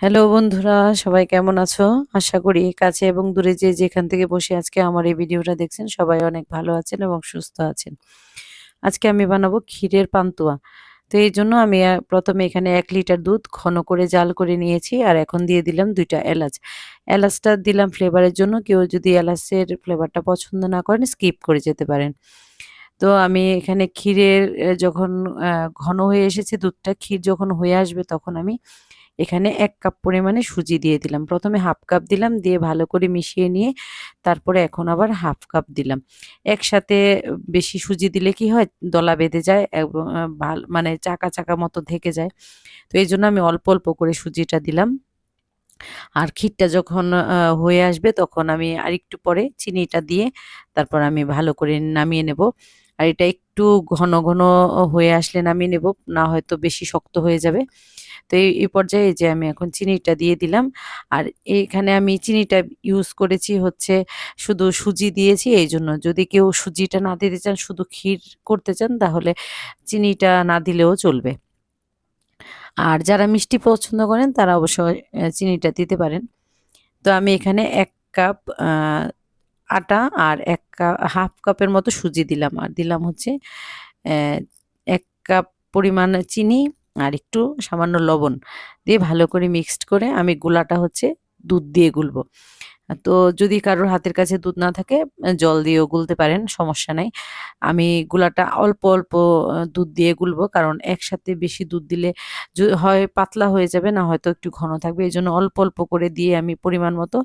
Hello বন্ধুরা, সবাই কেমন আছো? আশা করি কাছে এবং দূরে যে যেখান থেকে বসে আজকে আমার এই ভিডিওটা দেখছেন, সবাই অনেক ভালো আছেন এবং সুস্থ আছেন। আজকে আমি বানাবো ক্ষীরের পান্তুয়া। তো এই জন্য আমি প্রথমে এখানে এক লিটার দুধ ঘন করে জাল করে নিয়েছি আর এখন দিয়ে দিলাম দুইটা এলাচ। এলাচটা দিলাম ফ্লেভারের জন্য, কেউ যদি এলাচের ফ্লেভারটা পছন্দ না করেন, স্কিপ করে যেতে পারেন। তো আমি এখানে ক্ষীরের যখন ঘন হয়ে এসেছে দুধটা, ক্ষীর যখন হয়ে আসবে তখন আমি এখানে এক কাপ পরিমাণে সুজি দিয়ে দিলাম। প্রথমে হাফ কাপ দিলাম, দিয়ে ভালো করে মিশিয়ে নিয়ে তারপরে এখন আবার হাফ কাপ দিলাম। একসাথে বেশি সুজি দিলে কি হয়? দলা বেঁধে যায় ভালো মানে চাকা চাকা মতো থেকে যায়। তো এই জন্য আমি অল্প অল্প করে সুজিটা দিলাম। আর ক্ষীরটা যখন হয়ে আসবে তখন আমি আরেকটু পরে চিনিটা দিয়ে তারপর আমি ভালো করে নামিয়ে নেব। আর এটা একটু ঘন ঘন হয়ে আসলে নামিয়ে নেব, না হয়তো বেশি শক্ত হয়ে যাবে। তো এই পর্যায়ে যে আমি এখন চিনিটা দিয়ে দিলাম, আর এখানে আমি চিনিটা ইউজ করেছি হচ্ছে শুধু সুজি দিয়েছি, এই জন্য যদি কেউ সুজিটা না দিতে চান, শুধু ক্ষীর করতে চান, তাহলে চিনিটা না দিলেও চলবে। আর যারা মিষ্টি পছন্দ করেন, তারা অবশ্যই চিনিটা দিতে পারেন। তো আমি এখানে এক কাপ আটা আর এক কাপ, হাফ কাপের মতো সুজি দিলাম। আর দিলাম হচ্ছে এক কাপ পরিমাণ চিনি আর একটু সামান্য লবণ দিয়ে ভালো করে মিক্সড করে আমি গোলাটা হচ্ছে দুধ দিয়ে গুলবো। তো যদি কারোর হাতের কাছে দুধ না থাকে, জল দিয়েও গুলতে পারেন, সমস্যা নাই। আমি গুলাটা অল্প অল্প দুধ দিয়ে গুলবো কারণ একসাথে বেশি দুধ দিলে হয় পাতলা হয়ে যাবে, না হয়তো একটু ঘন থাকবে। এই জন্য অল্প অল্প করে দিয়ে আমি পরিমাণ মতো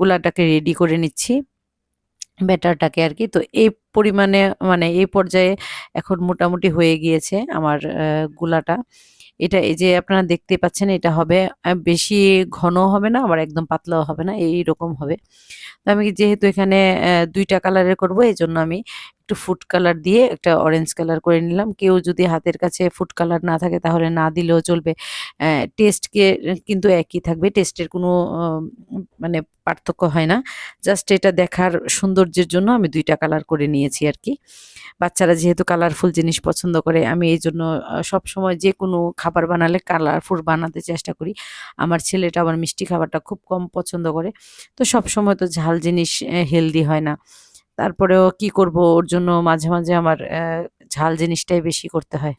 গুলাটাকে রেডি করে নিচ্ছি। ব্যাটারটাকে আর কি তো এই পরিমাণে মানে এই পর্যায়ে এখন মোটামুটি হয়ে গিয়েছে আমার গুলাটা। এটা এই যে আপনারা দেখতে পাচ্ছেন, এটা হবে বেশি ঘন হবে না, আবার একদম পাতলাও হবে না এই রকম হবে। তো আমি যেহেতু এখানে দুইটা কালারের করব এই জন্য আমি একটু ফুড কালার দিয়ে একটা অরেঞ্জ কালার করে নিলাম। কেউ যদি হাতের কাছে ফুড কালার না থাকে তাহলে না দিলেও চলবে। টেস্টকে কিন্তু একই থাকবে। টেস্টের কোনো মানে পার্থক্য হয় না। জাস্ট এটা দেখার সৌন্দর্যের জন্য আমি দুইটা কালার করে নিয়েছি আর কি বাচ্চারা যেহেতু কালারফুল জিনিস পছন্দ করে, আমি এই জন্য সব সময় যে কোনো খাবার বানালে কালারফুল বানাতে চেষ্টা করি। আমার ছেলেটা আবার মিষ্টি খাবারটা খুব কম পছন্দ করে। তো সব সময় তো ঝাল জিনিস হেলদি হয় না। তারপরেও কি করব? ওর জন্য মাঝে মাঝে আমার ঝাল জিনিসটাই বেশি করতে হয়।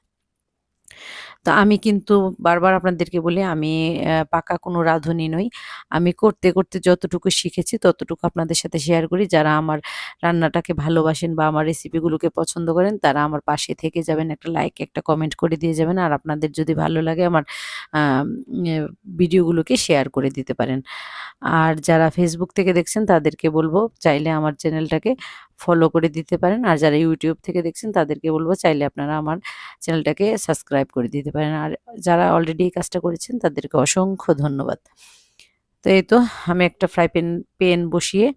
তো আমি কিন্তু বারবার আপনাদেরকে বলি, আমি পাকা কোনো রাঁধুনি নই। আমি করতে করতে যতটুকু শিখেছি ততটুকু আপনাদের সাথে শেয়ার করি। যারা আমার রান্নাটাকে ভালোবাসেন বা আমার রেসিপিগুলোকে পছন্দ করেন, তারা আমার পাশে থেকে যাবেন, একটা লাইক একটা কমেন্ট করে দিয়ে যাবেন। আর আপনাদের যদি ভালো লাগে আমার ভিডিওগুলোকে শেয়ার করে দিতে পারেন। আর যারা ফেসবুক থেকে দেখছেন তাদেরকে বলব, চাইলে আমার চ্যানেলটাকে ফলো করে দিতে পারেন। আর যারা ইউটিউব থেকে দেখছেন, তাদেরকে বলব চাইলে আপনারা আমার চ্যানেলটাকে সাবস্ক্রাইব করে দিতে পারেন। আর যারা অলরেডি এই কাজটা করেছেন, তাদেরকে অসংখ্য ধন্যবাদ। তো এই তো আমি একটা ফ্রাই প্যান পেন বসিয়ে,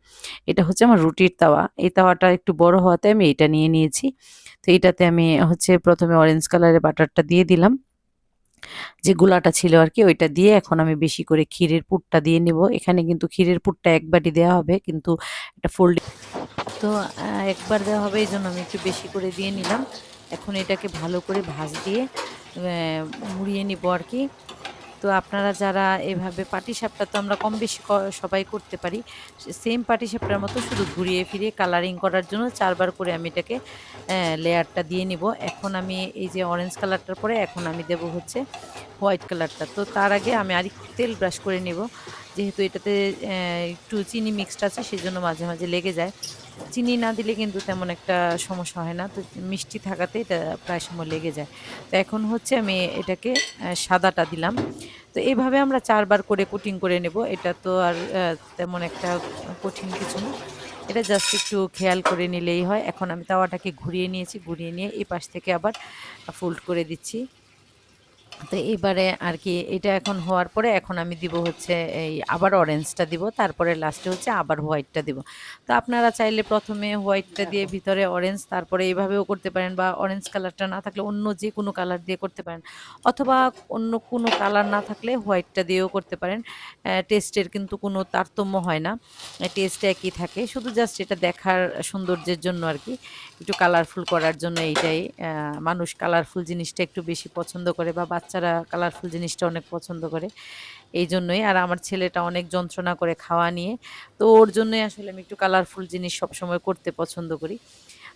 এটা হচ্ছে আমার রুটির তাওয়া। এই তাওয়াটা একটু বড় হওয়াতে আমি এটা নিয়ে নিয়েছি। তো এটাতে আমি হচ্ছে প্রথমে অরেঞ্জ কালারের বাটারটা দিয়ে দিলাম। যে গুলাটা ছিল আর কি, ওইটা দিয়ে এখন আমি বেশি করে ক্ষীরের পুরটা দিয়ে নিব। এখানে কিন্তু ক্ষীরের পুরটা এক বাটি দেওয়া হবে, কিন্তু এটা ফোল্ড তো একবার দেওয়া হবে এই জন্য আমি একটু বেশি করে দিয়ে নিলাম। এখন এটাকে ভালো করে ভাজ দিয়ে মুড়িয়ে নিব আর কি। তো আপনারা যারা এভাবে পাটিসাপটা, তো আমরা কম বেশি সবাই করতে পারি। সেম পাটিসাপটার মতো শুধু ঘুরিয়ে ফিরিয়ে কালারিং করার জন্য চারবার করে আমি এটাকে লেয়ারটা দিয়ে নিব। এখন আমি এই যে অরেঞ্জ কালারটার পরে এখন আমি দেব হচ্ছে হোয়াইট কালারটা তো তার আগে আমি আর একটু তেল ব্রাশ করে নেব। যেহেতু এটাতে একটু চিনি মিক্সড আছে, সেজন্য মাঝে মাঝে লেগে যায়। চিনি না দিলে কিন্তু তেমন একটা সমস্যা হয় না। তো মিষ্টি থাকাতে এটা প্রায় সময় লেগে যায়। তো এখন হচ্ছে আমি এটাকে সাদাটা দিলাম। তো এভাবে আমরা চারবার করে কোটিং করে নেব। এটা তো আর তেমন একটা কঠিন কিছু না। এটা জাস্ট একটু খেয়াল করে নিলেই হয়। এখন আমি তাওয়াটাকে ঘুরিয়ে নিয়েছি। ঘুরিয়ে নিয়ে এই পাশ থেকে আবার ফোল্ড করে দিচ্ছি। তো এবারে আর কি এটা এখন হওয়ার পরে এখন আমি দিব হচ্ছে এই আবার অরেঞ্জটা দিব, তারপরে লাস্টে হচ্ছে আবার হোয়াইটটা দিব। তো আপনারা চাইলে প্রথমে হোয়াইটটা দিয়ে ভিতরে অরেঞ্জ তারপরে এইভাবেও করতে পারেন বা অরেঞ্জ কালারটা না থাকলে অন্য যে কোনো কালার দিয়ে করতে পারেন। অথবা অন্য কোনো কালার না থাকলে হোয়াইটটা দিয়েও করতে পারেন। টেস্টের কিন্তু কোনো তারতম্য হয় না। টেস্ট একই থাকে। শুধু জাস্ট এটা দেখার সৌন্দর্যের জন্য আর কি। একটু কালারফুল করার জন্য এইটাই। মানুষ কালারফুল জিনিসটা একটু বেশি পছন্দ করে বা বাচ্চা বাচ্চারা কালারফুল জিনিসটা অনেক পছন্দ করে। এই জন্যই আর আমার ছেলেটা অনেক যন্ত্রণা করে খাওয়া নিয়ে। তো ওর জন্যই আসলে আমি একটু কালারফুল জিনিস সবসময় করতে পছন্দ করি।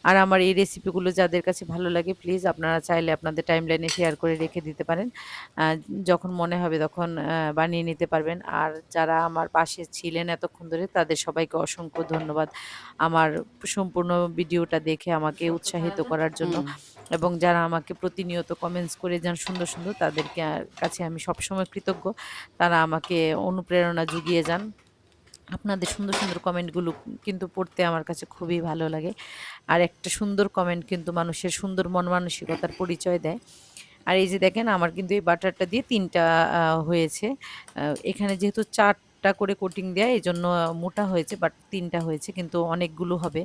আর আমার এই রেসিপিগুলো যাদের কাছে ভালো লাগে প্লিজ আপনারা চাইলে আপনাদের টাইম লাইনে শেয়ার করে রেখে দিতে পারেন। যখন মনে হবে তখন বানিয়ে নিতে পারবেন। আর যারা আমার পাশে ছিলেন এতক্ষণ ধরে, তাদের সবাইকে অসংখ্য ধন্যবাদ। আমার সম্পূর্ণ ভিডিওটা দেখে আমাকে উৎসাহিত করার জন্য। এবং যারা আমাকে প্রতিনিয়ত কমেন্টস করে যান সুন্দর সুন্দর, তাদেরকে কাছে আমি সবসময় কৃতজ্ঞ। তারা আমাকে অনুপ্রেরণা জুগিয়ে যান। আপনাদের সুন্দর সুন্দর কমেন্টগুলো কিন্তু পড়তে আমার কাছে খুবই ভালো লাগে। আর একটা সুন্দর কমেন্ট কিন্তু মানুষের সুন্দর মন মানসিকতার পরিচয় দেয়। আর এই যে দেখেন, আমার কিন্তু এই বাটারটা দিয়ে তিনটা হয়েছে। এখানে যেহেতু চারটা করে কোটিং দেয় এই জন্য মোটা হয়েছে বাট তিনটা হয়েছে, কিন্তু অনেকগুলো হবে।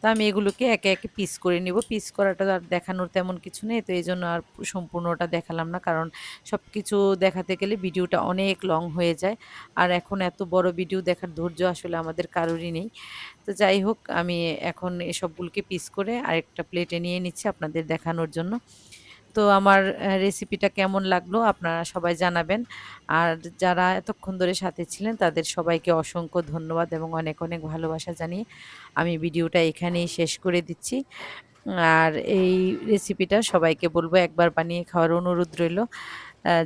তো আমি এগুলোকে একে একে পিস করে নিব। পিস করাটা আর দেখানোর তেমন কিছু নেই, তো এই জন্য আর সম্পূর্ণটা দেখালাম না। কারণ সব কিছু দেখাতে গেলে ভিডিওটা অনেক লং হয়ে যায়। আর এখন এত বড় ভিডিও দেখার ধৈর্য আসলে আমাদের কারোরই নেই। তো যাই হোক, আমি এখন এসবগুলোকে পিস করে আরেকটা প্লেটে নিয়ে নিচ্ছি আপনাদের দেখানোর জন্য। তো আমার রেসিপিটা কেমন লাগল আপনারা সবাই জানাবেন। আর যারা এতক্ষণ ধরে সাথে ছিলেন তাদের সবাইকে অসংখ্য ধন্যবাদ এবং অনেক অনেক ভালোবাসা জানিয়ে আমি ভিডিওটা এখানেই শেষ করে দিচ্ছি। আর এই রেসিপিটা সবাইকে বলব একবার বানিয়ে খাওয়ার অনুরোধ রইল।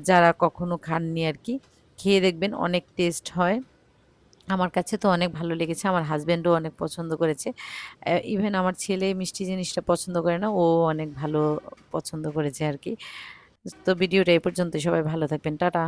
যারা কখনো খাননি আর কি, খেয়ে দেখবেন অনেক টেস্ট হয়। আমার কাছে তো অনেক ভালো লেগেছে, আমার হাজব্যান্ডও অনেক পছন্দ করেছে। ইভেন আমার ছেলে মিষ্টি জিনিসটা পছন্দ করে না, ও অনেক ভালো পছন্দ করেছে আর কি। তো ভিডিওটা এই পর্যন্ত সবাই ভালো থাকবেন, টাটা।